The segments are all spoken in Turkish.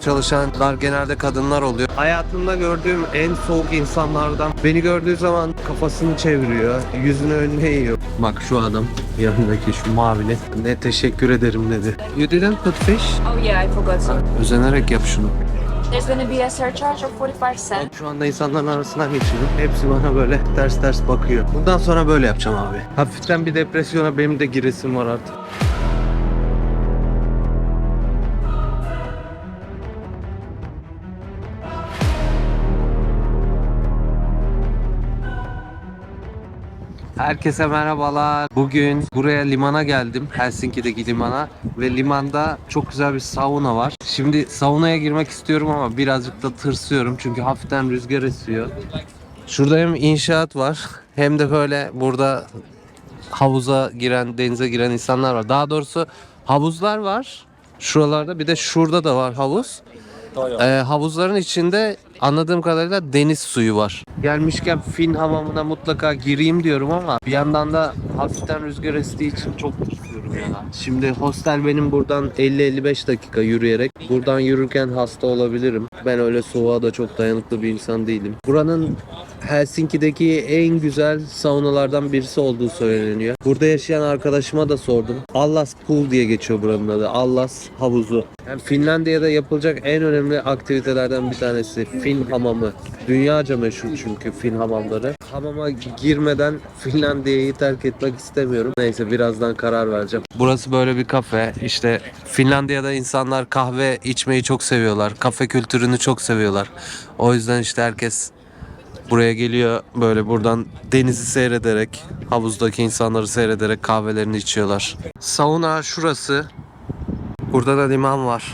Çalışanlar genelde kadınlar oluyor. Hayatımda gördüğüm en soğuk insanlardan. Beni gördüğü zaman kafasını çeviriyor, yüzünü önüne eğiyor. Bak şu adam yanındaki şu mavili. Ne teşekkür ederim dedi. You didn't put fish? Oh yeah, I forgot some. Özenerek yap şunu. There's gonna be a surcharge of 45 cents. Şu anda insanların arasından geçiyorum. Hepsi bana böyle ters ters bakıyor. Bundan sonra böyle yapacağım abi. Hafiften bir depresyona benim de giresim var artık. Herkese merhabalar. Bugün buraya limana geldim. Helsinki'deki limana. Ve limanda çok güzel bir sauna var. Şimdi saunaya girmek istiyorum ama birazcık da tırsıyorum. Çünkü hafiften rüzgar esiyor. Şurada hem inşaat var hem de böyle burada havuza giren, denize giren insanlar var. Daha doğrusu havuzlar var. Şuralarda bir de şurada da var havuz. Ee, havuzların içinde anladığım kadarıyla deniz suyu var. Gelmişken Fin hamamına mutlaka gireyim diyorum ama bir yandan da hafiften rüzgar estiği için çok tırsıyorum ya. Şimdi hostel benim buradan 50-55 dakika yürüyerek. Buradan yürürken hasta olabilirim. Ben öyle soğuğa da çok dayanıklı bir insan değilim. Buranın Helsinki'deki en güzel saunalardan birisi olduğu söyleniyor. Burada yaşayan arkadaşıma da sordum. Allas Pool diye geçiyor buranın adı. Allas havuzu. Yani Finlandiya'da yapılacak en önemli aktivitelerden bir tanesi Fin hamamı. Dünyaca meşhur çünkü Fin hamamları. Hamama girmeden Finlandiya'yı terk etmek istemiyorum. Neyse birazdan karar vereceğim. Burası böyle bir kafe. İşte Finlandiya'da insanlar kahve içmeyi çok seviyorlar. Kafe kültürünü çok seviyorlar. O yüzden işte herkes Buraya geliyor böyle buradan denizi seyrederek, havuzdaki insanları seyrederek kahvelerini içiyorlar. Sauna şurası. Burada da liman var.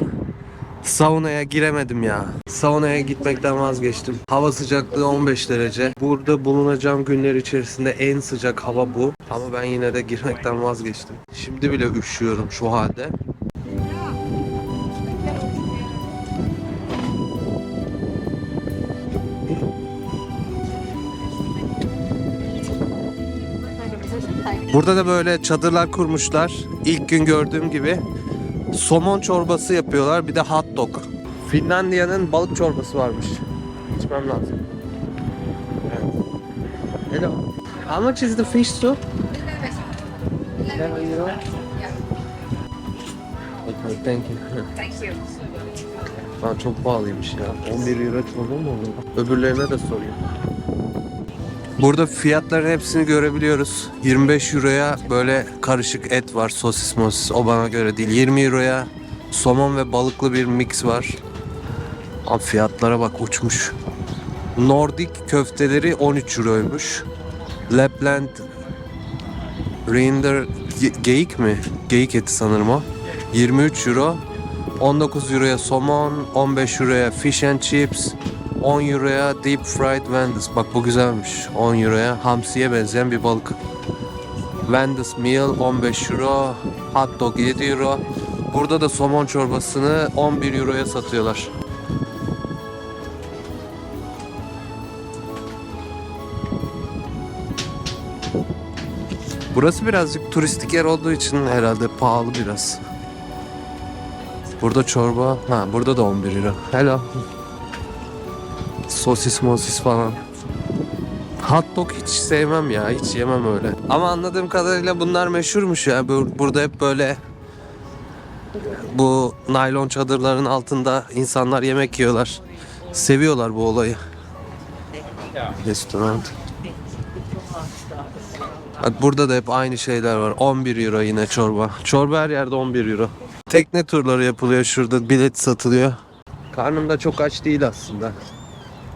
Saunaya giremedim ya. Saunaya gitmekten vazgeçtim. Hava sıcaklığı 15 derece. Burada bulunacağım günler içerisinde en sıcak hava bu. Ama ben yine de girmekten vazgeçtim. Şimdi bile üşüyorum şu halde. Burada da böyle çadırlar kurmuşlar. İlk gün gördüğüm gibi somon çorbası yapıyorlar. Bir de hot dog. Finlandiya'nın balık çorbası varmış. İçmem lazım. Evet. Hello. How much is the fish soup? Okay, thank you. Thank you. Lan çok pahalıymış ya. 11 euro çorba mı olur? Öbürlerine de sorayım. Burada fiyatların hepsini görebiliyoruz. 25 euroya böyle karışık et var. Sosis mosis o bana göre değil. 20 euroya somon ve balıklı bir mix var. Abi fiyatlara bak uçmuş. Nordik köfteleri 13 euroymuş. Lapland Reindeer ge- geyik mi? Geyik eti sanırım o. 23 euro. 19 euroya somon, 15 euroya fish and chips, 10 euroya deep fried Wendy's. Bak bu güzelmiş. 10 euroya hamsiye benzeyen bir balık. Wendy's meal 15 euro, hot dog 7 euro. Burada da somon çorbasını 11 euroya satıyorlar. Burası birazcık turistik yer olduğu için herhalde pahalı biraz. Burada çorba, ha burada da 11 lira. Hello. Sosis mosis falan. Hot dog hiç sevmem ya, hiç yemem öyle. Ama anladığım kadarıyla bunlar meşhurmuş ya. Bur- Burada hep böyle bu naylon çadırların altında insanlar yemek yiyorlar. Seviyorlar bu olayı. Restoran. Burada da hep aynı şeyler var. 11 euro yine çorba. Çorba her yerde 11 euro. Tekne turları yapılıyor şurada. Bilet satılıyor. Karnım da çok aç değil aslında.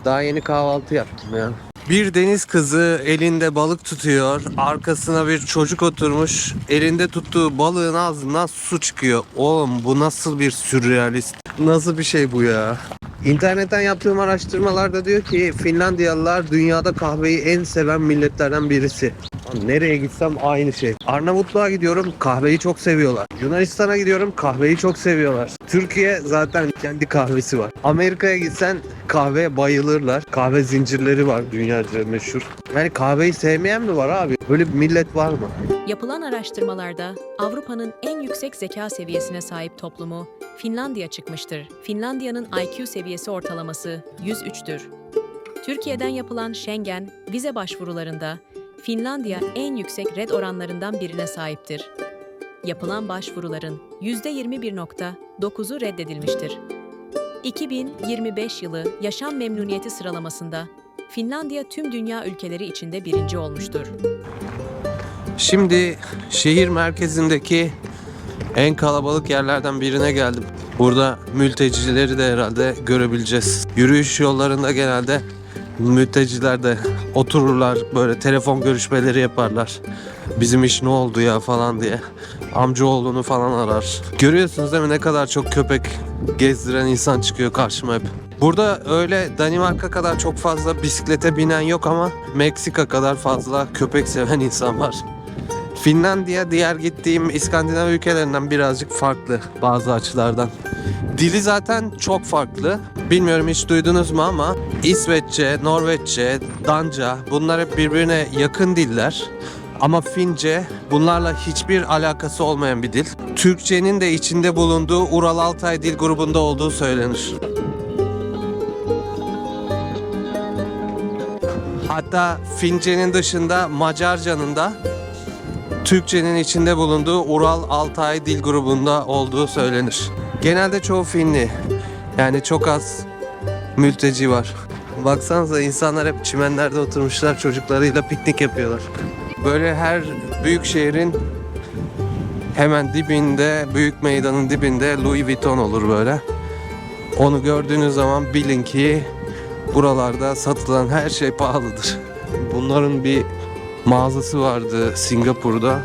Daha yeni kahvaltı yaptım ya. Bir deniz kızı elinde balık tutuyor. Arkasına bir çocuk oturmuş. Elinde tuttuğu balığın ağzından su çıkıyor. Oğlum bu nasıl bir sürrealist? Nasıl bir şey bu ya? İnternetten yaptığım araştırmalarda diyor ki Finlandiyalılar dünyada kahveyi en seven milletlerden birisi. Nereye gitsem aynı şey. Arnavutluğa gidiyorum kahveyi çok seviyorlar. Yunanistan'a gidiyorum kahveyi çok seviyorlar. Türkiye zaten kendi kahvesi var. Amerika'ya gitsen kahveye bayılırlar. Kahve zincirleri var dünyaca meşhur. Yani kahveyi sevmeyen mi var abi? Böyle bir millet var mı? Yapılan araştırmalarda Avrupa'nın en yüksek zeka seviyesine sahip toplumu Finlandiya çıkmıştır. Finlandiya'nın IQ seviyesi ortalaması 103'tür. Türkiye'den yapılan Schengen vize başvurularında Finlandiya en yüksek red oranlarından birine sahiptir. Yapılan başvuruların %21.9'u reddedilmiştir. 2025 yılı yaşam memnuniyeti sıralamasında Finlandiya tüm dünya ülkeleri içinde birinci olmuştur. Şimdi şehir merkezindeki en kalabalık yerlerden birine geldim. Burada mültecileri de herhalde görebileceğiz. Yürüyüş yollarında genelde mülteciler de otururlar böyle telefon görüşmeleri yaparlar. Bizim iş ne oldu ya falan diye. Amcaoğlunu falan arar. Görüyorsunuz değil mi ne kadar çok köpek gezdiren insan çıkıyor karşıma hep. Burada öyle Danimarka kadar çok fazla bisiklete binen yok ama Meksika kadar fazla köpek seven insan var. Finlandiya diğer gittiğim İskandinav ülkelerinden birazcık farklı bazı açılardan. Dili zaten çok farklı. Bilmiyorum hiç duydunuz mu ama İsveççe, Norveççe, Danca bunlar hep birbirine yakın diller. Ama Fince bunlarla hiçbir alakası olmayan bir dil. Türkçenin de içinde bulunduğu Ural Altay dil grubunda olduğu söylenir. Hatta Fince'nin dışında Macarca'nın da Türkçenin içinde bulunduğu Ural Altay dil grubunda olduğu söylenir. Genelde çoğu Finli. Yani çok az mülteci var. Baksanıza insanlar hep çimenlerde oturmuşlar çocuklarıyla piknik yapıyorlar. Böyle her büyük şehrin hemen dibinde, büyük meydanın dibinde Louis Vuitton olur böyle. Onu gördüğünüz zaman bilin ki buralarda satılan her şey pahalıdır. Bunların bir mağazası vardı Singapur'da.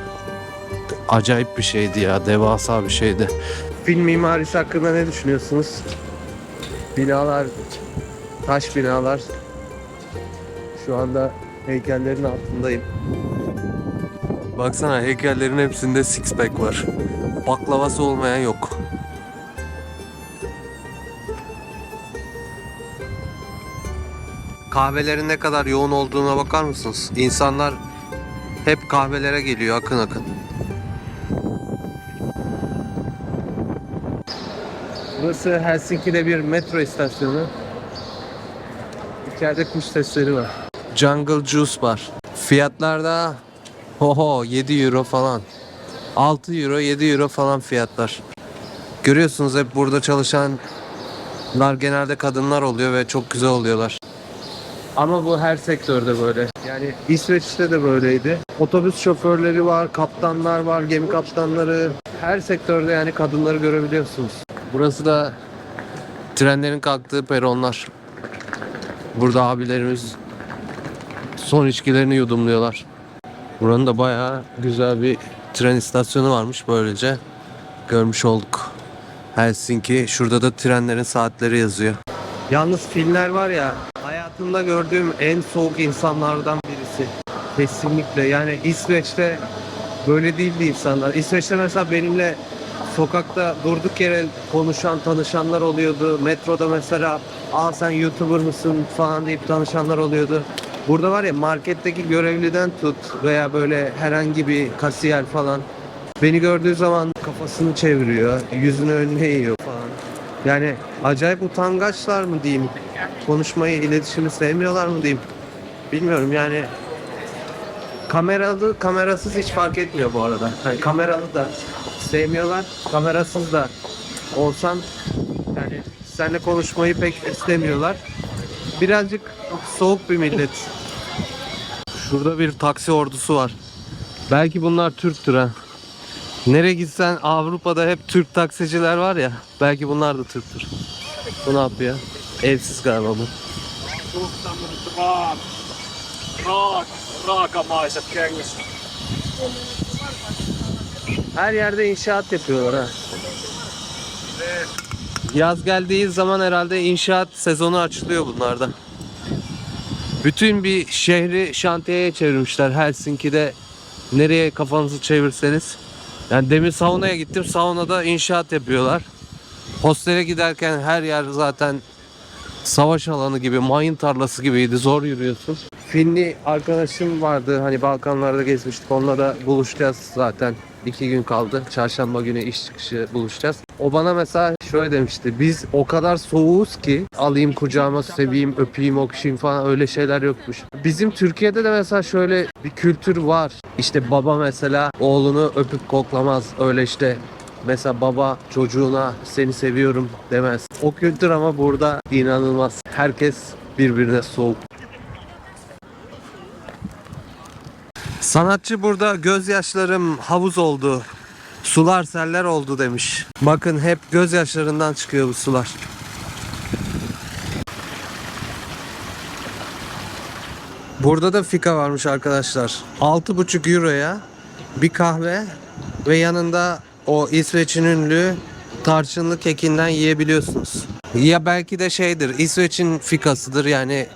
Acayip bir şeydi ya, devasa bir şeydi. Film mimarisi hakkında ne düşünüyorsunuz? Binalar, taş binalar. Şu anda heykellerin altındayım. Baksana heykellerin hepsinde six pack var. Baklavası olmayan yok. Kahvelerin ne kadar yoğun olduğuna bakar mısınız? İnsanlar hep kahvelere geliyor akın akın. Burası Helsinki'de bir metro istasyonu. İçeride kuş sesleri var. Jungle Juice var. Fiyatlarda Oho 7 euro falan. 6 euro 7 euro falan fiyatlar. Görüyorsunuz hep burada çalışanlar genelde kadınlar oluyor ve çok güzel oluyorlar. Ama bu her sektörde böyle. Yani İsveç'te de böyleydi. Otobüs şoförleri var, kaptanlar var, gemi kaptanları. Her sektörde yani kadınları görebiliyorsunuz. Burası da trenlerin kalktığı peronlar. Burada abilerimiz son içkilerini yudumluyorlar. Buranın da bayağı güzel bir tren istasyonu varmış böylece. Görmüş olduk. Helsinki. Şurada da trenlerin saatleri yazıyor. Yalnız Finler var ya hayatımda gördüğüm en soğuk insanlardan birisi. Kesinlikle yani İsveç'te böyle değildi insanlar. İsveç'te mesela benimle sokakta durduk yere konuşan tanışanlar oluyordu. Metroda mesela aa sen YouTuber mısın falan deyip tanışanlar oluyordu. Burada var ya marketteki görevliden tut veya böyle herhangi bir kasiyer falan beni gördüğü zaman kafasını çeviriyor, yüzünü önüne eğiyor falan. Yani acayip utangaçlar mı diyeyim, konuşmayı, iletişimi sevmiyorlar mı diyeyim. Bilmiyorum yani kameralı, kamerasız hiç fark etmiyor bu arada. Yani kameralı da sevmiyorlar, kamerasız da olsan yani seninle konuşmayı pek istemiyorlar. Birazcık soğuk bir millet. Şurada bir taksi ordusu var. Belki bunlar Türktür ha. Nereye gitsen Avrupa'da hep Türk taksiciler var ya. Belki bunlar da Türktür. Bu ne yapıyor? Evsiz galiba bu. Raak, raak, raakamaiset. Her yerde inşaat yapıyorlar ha. Yaz geldiği zaman herhalde inşaat sezonu açılıyor bunlarda. Bütün bir şehri şantiyeye çevirmişler Helsinki'de. Nereye kafanızı çevirseniz. Yani demin saunaya gittim. Saunada inşaat yapıyorlar. Hostele giderken her yer zaten savaş alanı gibi, mayın tarlası gibiydi. Zor yürüyorsun. Finli arkadaşım vardı. Hani Balkanlarda gezmiştik. Onunla da buluşacağız zaten. İki gün kaldı. Çarşamba günü iş çıkışı buluşacağız. O bana mesela şöyle demişti. Biz o kadar soğuğuz ki alayım kucağıma seveyim, öpeyim, okşayayım falan öyle şeyler yokmuş. Bizim Türkiye'de de mesela şöyle bir kültür var. İşte baba mesela oğlunu öpüp koklamaz. Öyle işte mesela baba çocuğuna seni seviyorum demez. O kültür ama burada inanılmaz. Herkes birbirine soğuk. Sanatçı burada gözyaşlarım havuz oldu. Sular seller oldu demiş. Bakın hep gözyaşlarından çıkıyor bu sular. Burada da fika varmış arkadaşlar. 6,5 euroya bir kahve ve yanında o İsveç'in ünlü tarçınlı kekinden yiyebiliyorsunuz. Ya belki de şeydir İsveç'in fikasıdır yani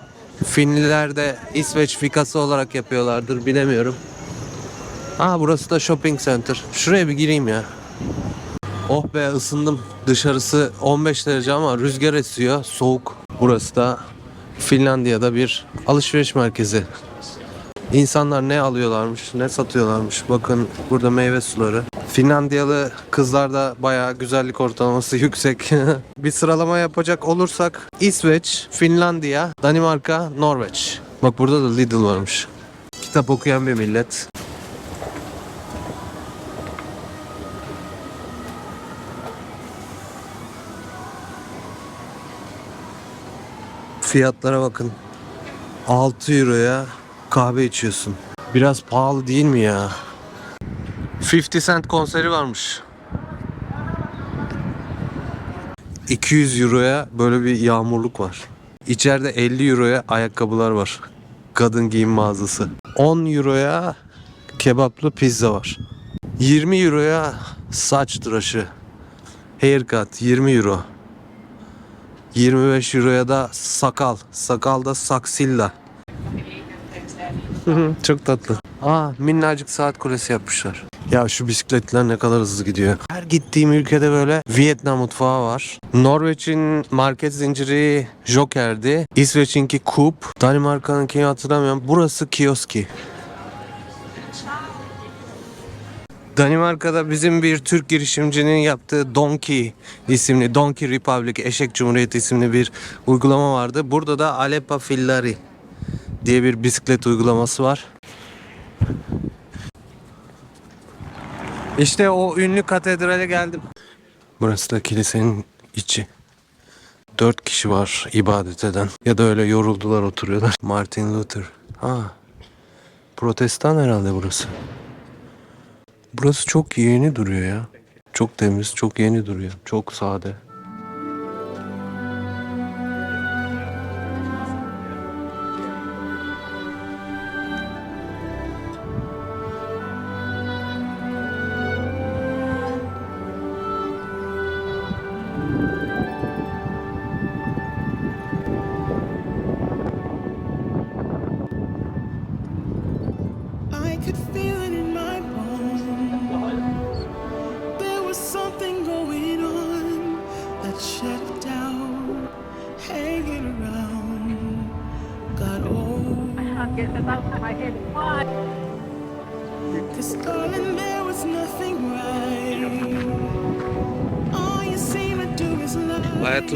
Finliler de İsveç fikası olarak yapıyorlardır bilemiyorum. Aa burası da shopping center. Şuraya bir gireyim ya. Oh be ısındım. Dışarısı 15 derece ama rüzgar esiyor. Soğuk. Burası da Finlandiya'da bir alışveriş merkezi. İnsanlar ne alıyorlarmış, ne satıyorlarmış. Bakın burada meyve suları. Finlandiyalı kızlar da bayağı güzellik ortalaması yüksek. bir sıralama yapacak olursak İsveç, Finlandiya, Danimarka, Norveç. Bak burada da Lidl varmış. Kitap okuyan bir millet. Fiyatlara bakın. 6 euroya kahve içiyorsun. Biraz pahalı değil mi ya? 50 Cent konseri varmış. 200 euroya böyle bir yağmurluk var. İçeride 50 euroya ayakkabılar var. Kadın giyim mağazası. 10 euroya kebaplı pizza var. 20 euroya saç tıraşı. Haircut 20 euro. 25 euroya da sakal. Sakal da saksilla. Çok tatlı. Aa minnacık saat kulesi yapmışlar. Ya şu bisikletler ne kadar hızlı gidiyor. Her gittiğim ülkede böyle Vietnam mutfağı var. Norveç'in market zinciri Joker'di. İsveç'inki Coop. Danimarka'nınkini hatırlamıyorum. Burası Kioski. Danimarka'da bizim bir Türk girişimcinin yaptığı Donkey isimli Donkey Republic Eşek Cumhuriyeti isimli bir uygulama vardı. Burada da Aleppa Fillari diye bir bisiklet uygulaması var. İşte o ünlü katedrale geldim. Burası da kilisenin içi. Dört kişi var ibadet eden. Ya da öyle yoruldular oturuyorlar. Martin Luther. Ha. Protestan herhalde burası. Burası çok yeni duruyor ya. Çok temiz, çok yeni duruyor. Çok sade.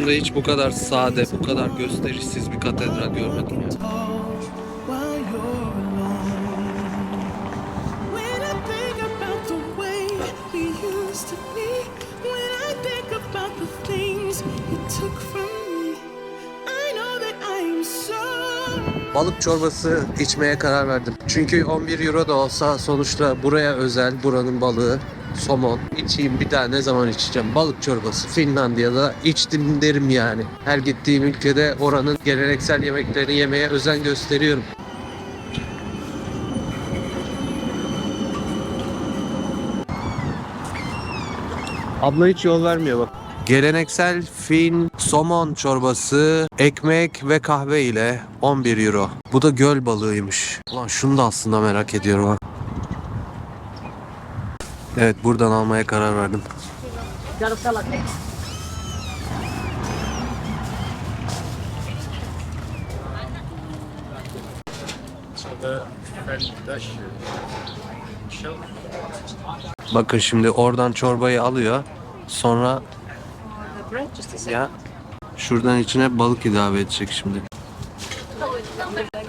Hayatımda hiç bu kadar sade, bu kadar gösterişsiz bir katedral görmedim ya. Balık çorbası içmeye karar verdim. Çünkü 11 euro da olsa sonuçta buraya özel buranın balığı somon. İçeyim bir daha ne zaman içeceğim? Balık çorbası Finlandiya'da içtim derim yani. Her gittiğim ülkede oranın geleneksel yemeklerini yemeye özen gösteriyorum. Abla hiç yol vermiyor bak. Geleneksel Fin somon çorbası, ekmek ve kahve ile 11 euro. Bu da göl balığıymış. Ulan şunu da aslında merak ediyorum ha. Evet buradan almaya karar verdim. Bakın şimdi oradan çorbayı alıyor. Sonra. Ya şuradan içine balık ilave edecek şimdi.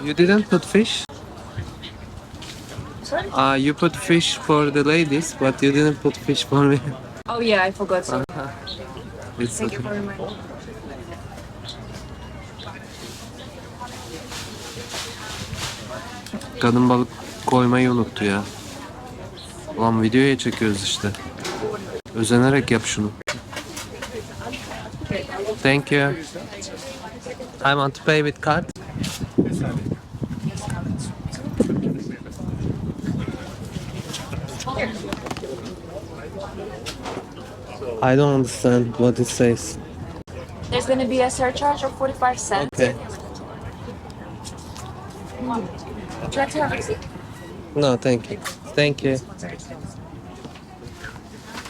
You didn't put fish? Uh, you put fish for the ladies, but you didn't put fish for me. Oh yeah, I forgot. Sorry. It's Thank you okay. for reminding. Kadın balık koymayı unuttu ya. Ulan videoya çekiyoruz işte. Özenerek yap şunu. Thank you. I want to pay with card. I don't understand what it says. There's gonna be a surcharge of 45 cents. Okay. Would you like to have a receipt? No, thank you. Thank you.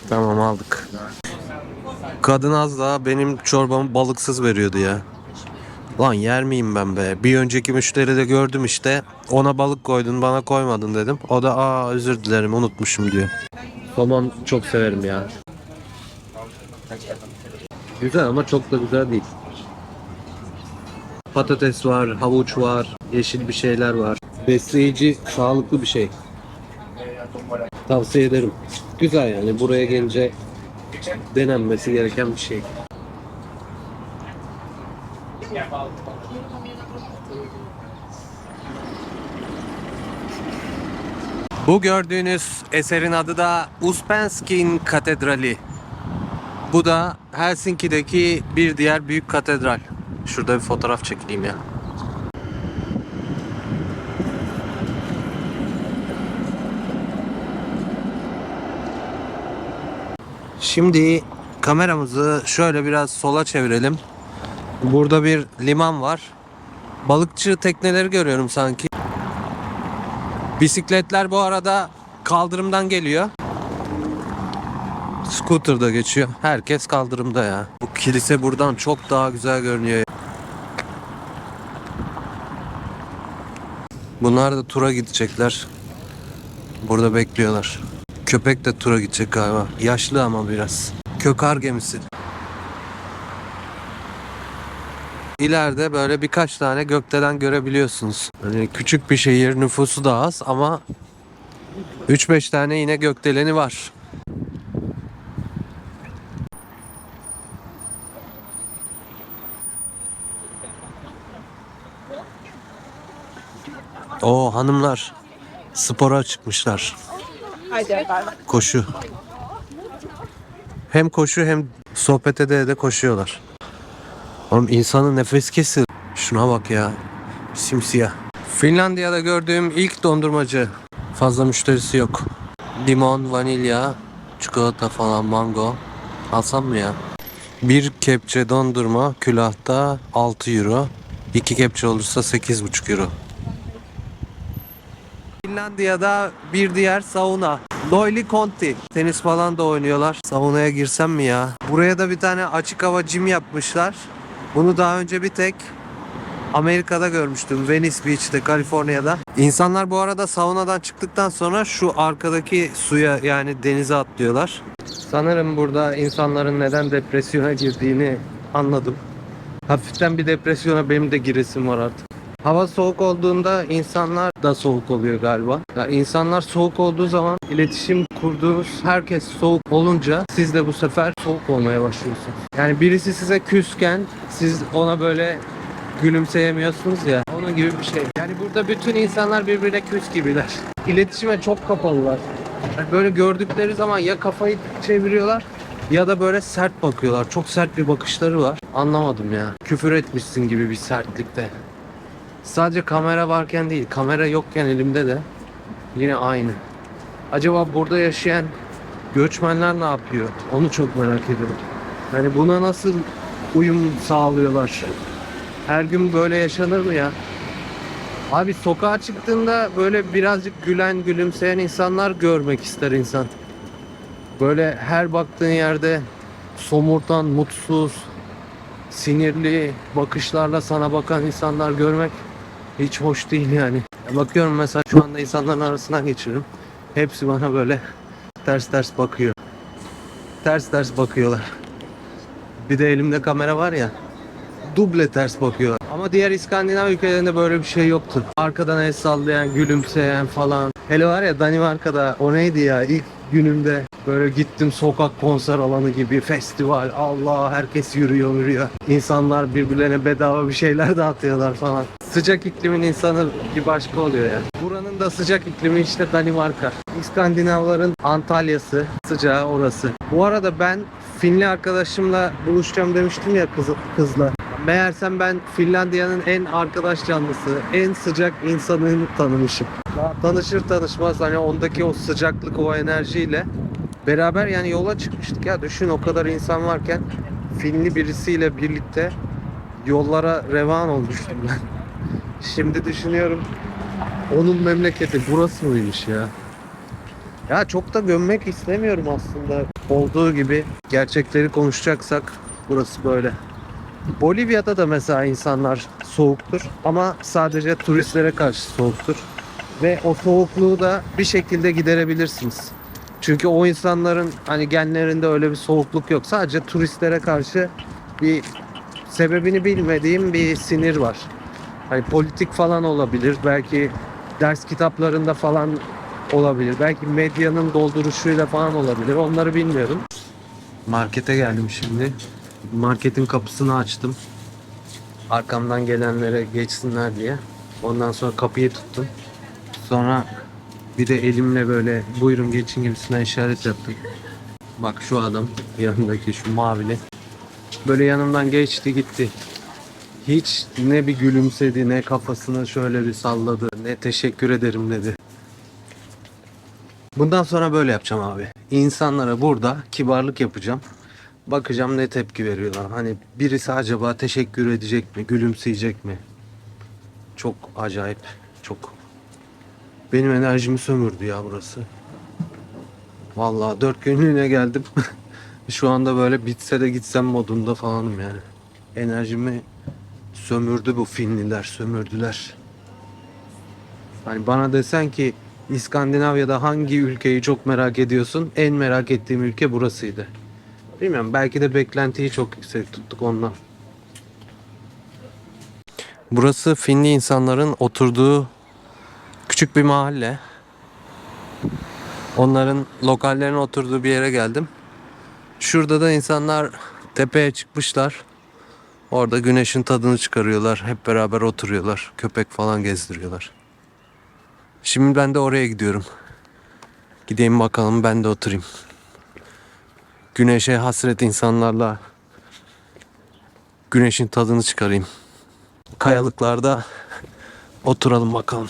Tamam aldık. Kadın az daha benim çorbamı balıksız veriyordu ya. Lan yer miyim ben be? Bir önceki müşteride gördüm işte. Ona balık koydun bana koymadın dedim. O da aa özür dilerim unutmuşum diyor. Somon çok severim ya. Güzel ama çok da güzel değil. Patates var, havuç var, yeşil bir şeyler var. Besleyici, sağlıklı bir şey. Tavsiye ederim. Güzel yani buraya gelince denenmesi gereken bir şey. Bu gördüğünüz eserin adı da Uspenskin Katedrali. Bu da Helsinki'deki bir diğer büyük katedral. Şurada bir fotoğraf çekeyim ya. Şimdi kameramızı şöyle biraz sola çevirelim. Burada bir liman var. Balıkçı tekneleri görüyorum sanki. Bisikletler bu arada kaldırımdan geliyor. Scooter da geçiyor. Herkes kaldırımda ya. Bu kilise buradan çok daha güzel görünüyor. Bunlar da tura gidecekler. Burada bekliyorlar. Köpek de tura gidecek galiba. Yaşlı ama biraz. Kökar gemisi. İleride böyle birkaç tane gökdelen görebiliyorsunuz. Hani küçük bir şehir nüfusu da az ama 3-5 tane yine gökdeleni var. O hanımlar spora çıkmışlar. Koşu. Hem koşu hem sohbet ede de koşuyorlar. Oğlum insanın nefes kesil. Şuna bak ya. Simsiyah. Finlandiya'da gördüğüm ilk dondurmacı. Fazla müşterisi yok. Limon, vanilya, çikolata falan, mango. Alsam mı ya? Bir kepçe dondurma külahta 6 euro. İki kepçe olursa 8,5 euro. Finlandiya'da bir diğer sauna. Loili Conti. Tenis falan da oynuyorlar. Saunaya girsem mi ya? Buraya da bir tane açık hava gym yapmışlar. Bunu daha önce bir tek Amerika'da görmüştüm. Venice Beach'te, Kaliforniya'da. İnsanlar bu arada saunadan çıktıktan sonra şu arkadaki suya yani denize atlıyorlar. Sanırım burada insanların neden depresyona girdiğini anladım. Hafiften bir depresyona benim de giresim var artık. Hava soğuk olduğunda insanlar da soğuk oluyor galiba. Ya insanlar soğuk olduğu zaman iletişim kurduğunuz herkes soğuk olunca siz de bu sefer soğuk olmaya başlıyorsunuz. Yani birisi size küsken siz ona böyle gülümseyemiyorsunuz ya. Onun gibi bir şey. Yani burada bütün insanlar birbirine küs gibiler. İletişime çok kapalılar. Yani böyle gördükleri zaman ya kafayı çeviriyorlar ya da böyle sert bakıyorlar. Çok sert bir bakışları var. Anlamadım ya. Küfür etmişsin gibi bir sertlikte. Sadece kamera varken değil, kamera yokken elimde de yine aynı. Acaba burada yaşayan göçmenler ne yapıyor? Onu çok merak ediyorum. Yani buna nasıl uyum sağlıyorlar? Her gün böyle yaşanır mı ya? Abi sokağa çıktığında böyle birazcık gülen, gülümseyen insanlar görmek ister insan. Böyle her baktığın yerde somurtan, mutsuz, sinirli bakışlarla sana bakan insanlar görmek hiç hoş değil yani. Ya Bakıyorum mesela şu anda insanların arasından geçiyorum. Hepsi bana böyle ters ters bakıyor. Ters ters bakıyorlar. Bir de elimde kamera var ya. Duble ters bakıyor. Ama diğer İskandinav ülkelerinde böyle bir şey yoktu. Arkadan el sallayan, gülümseyen falan. Hele var ya Danimarka'da o neydi ya ilk günümde böyle gittim sokak konser alanı gibi festival. Allah herkes yürüyor yürüyor. İnsanlar birbirlerine bedava bir şeyler dağıtıyorlar falan. Sıcak iklimin insanı bir başka oluyor ya. Buranın da sıcak iklimi işte Danimarka. İskandinavların Antalya'sı, sıcağı orası. Bu arada ben Finli arkadaşımla buluşacağım demiştim ya kız, kızla. Meğersem ben Finlandiya'nın en arkadaş canlısı, en sıcak insanını tanımışım. Tanışır tanışmaz hani ondaki o sıcaklık, o enerjiyle beraber yani yola çıkmıştık ya. Düşün o kadar insan varken Finli birisiyle birlikte yollara revan olmuştum ben. Şimdi düşünüyorum onun memleketi burası mıymış ya? Ya çok da gömmek istemiyorum aslında. Olduğu gibi gerçekleri konuşacaksak burası böyle. Bolivya'da da mesela insanlar soğuktur ama sadece turistlere karşı soğuktur. Ve o soğukluğu da bir şekilde giderebilirsiniz. Çünkü o insanların hani genlerinde öyle bir soğukluk yok. Sadece turistlere karşı bir sebebini bilmediğim bir sinir var. Hani politik falan olabilir. Belki ders kitaplarında falan olabilir. Belki medyanın dolduruşuyla falan olabilir. Onları bilmiyorum. Markete geldim şimdi. Marketin kapısını açtım. Arkamdan gelenlere geçsinler diye. Ondan sonra kapıyı tuttum. Sonra bir de elimle böyle buyurun geçin gibisinden işaret yaptım. Bak şu adam yanındaki şu mavili. Böyle yanımdan geçti gitti. Hiç ne bir gülümsedi ne kafasını şöyle bir salladı ne teşekkür ederim dedi. Bundan sonra böyle yapacağım abi. İnsanlara burada kibarlık yapacağım. Bakacağım ne tepki veriyorlar. Hani birisi acaba teşekkür edecek mi, gülümseyecek mi? Çok acayip, çok. Benim enerjimi sömürdü ya burası. Vallahi dört günlüğüne geldim. Şu anda böyle bitse de gitsem modunda falanım yani. Enerjimi sömürdü bu Finliler, sömürdüler. Hani bana desen ki İskandinavya'da hangi ülkeyi çok merak ediyorsun? En merak ettiğim ülke burasıydı. Bilmiyorum belki de beklentiyi çok yüksek tuttuk ondan. Burası Finli insanların oturduğu küçük bir mahalle. Onların lokallerine oturduğu bir yere geldim. Şurada da insanlar tepeye çıkmışlar. Orada güneşin tadını çıkarıyorlar. Hep beraber oturuyorlar. Köpek falan gezdiriyorlar. Şimdi ben de oraya gidiyorum. Gideyim bakalım ben de oturayım. Güneşe hasret insanlarla güneşin tadını çıkarayım. Kayalıklarda oturalım bakalım.